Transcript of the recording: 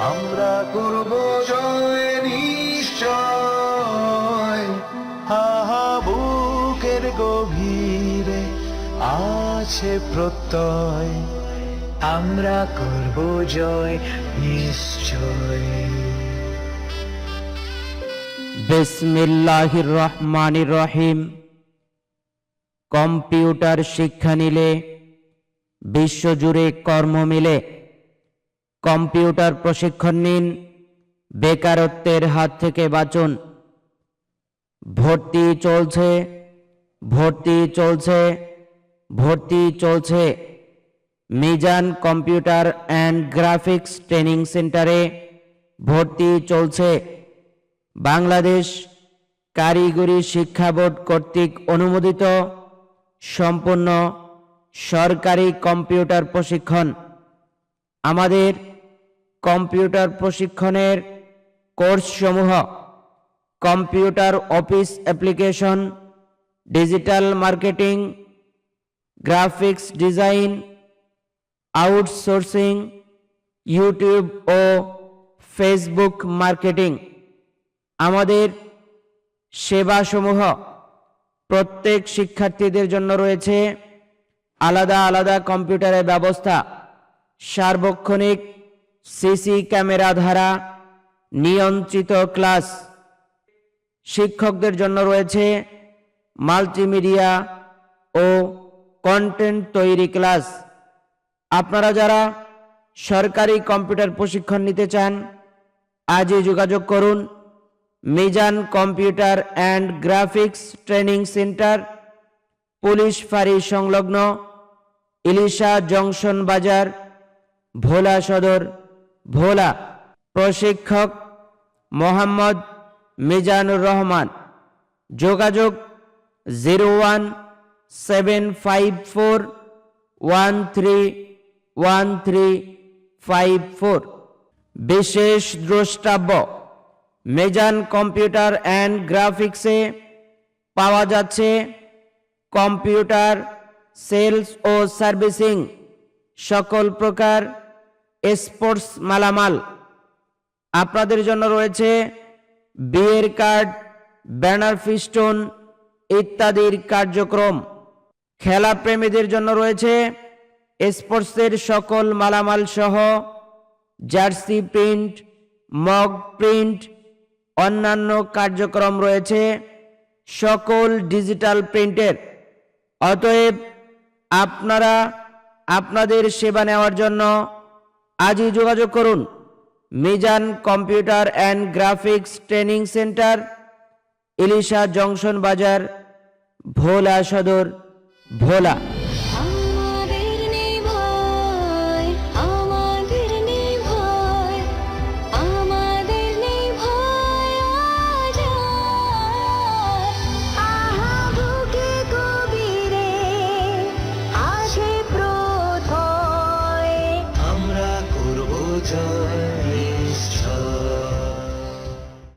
আমরা করব জয় নিশ্চয়। হা হা, বুকের গভীরে আছে প্রত্যয়। আমরা করব জয় নিশ্চয়। বিসমিল্লাহির রহমানির রহিম। কম্পিউটার শিক্ষা নিলে, বিশ্বজুড়ে কর্ম মিলে কম্পিউটার প্রশিক্ষণ নিন। বেকারত্বের হাত থেকে বাঁচুন। ভর্তি চলছে ভর্তি চলছে ভর্তি চলছে। Mizan computer and graphics training সেন্টারে ভর্তি চলছে। বাংলাদেশ কারিগরি শিক্ষা বোর্ড কর্তৃক অনুমোদিত সম্পূর্ণ সরকারি কম্পিউটার প্রশিক্ষণ। আমাদের কম্পিউটার প্রশিক্ষণের কোর্সসমূহ, computer office application, digital marketing, graphics design, outsourcing, YouTube ও ফেসবুক মার্কেটিং। আমাদের সেবাসমূহ প্রত্যেক শিক্ষার্থীদের জন্য রয়েছে। আলাদা আলাদা কম্পিউটারের ব্যবস্থা, সার্বক্ষণিক সিসি ক্যামেরা দ্বারা নিয়ন্ত্রিত ক্লাস। শিক্ষকদের জন্য রয়েছে মাল্টিমিডিয়া ও কন্টেন্ট তৈরি ক্লাস। আপনারা যারা সরকারি কম্পিউটার প্রশিক্ষণ নিতে চান, আজই যোগাযোগ করুন Mizan computer and graphics training centre, police ফাঁড়ি সংলগ্ন ইলিশা জংশন বাজার, ভোলা সদর। ভোলা প্রশিক্ষক মোহাম্মদ মিজানুর রহমান। যোগাযোগ zero one seven five four one three one three five four. বিশেষ দ্রষ্টাব্য, মেজান কম্পিউটার অ্যান্ড গ্রাফিক্সে পাওয়া যাচ্ছে কম্পিউটার, সেলস ও সার্ভিসিং সকল প্রকার স্পোর্টস মালামাল। আপনাদের জন্য রয়েছে বিয়ের কার্ড, ব্যানার ফিস্টন ইত্যাদির কার্যক্রম। খেলা প্রেমীদের জন্য রয়েছে স্পোর্টসের সকল মালামাল সহ জার্সি প্রিন্ট, মগ প্রিন্ট, অন্যান্য কার্যক্রম রয়েছে সকল ডিজিটাল প্রিন্টের। অতএব আপনারা আপনাদের সেবা নেওয়ার জন্য আজই যোগাযোগ করুন। Mizan computer and graphics training centre, Ilisha junction বাজার, ভোলা সদর, ভোলা। each other.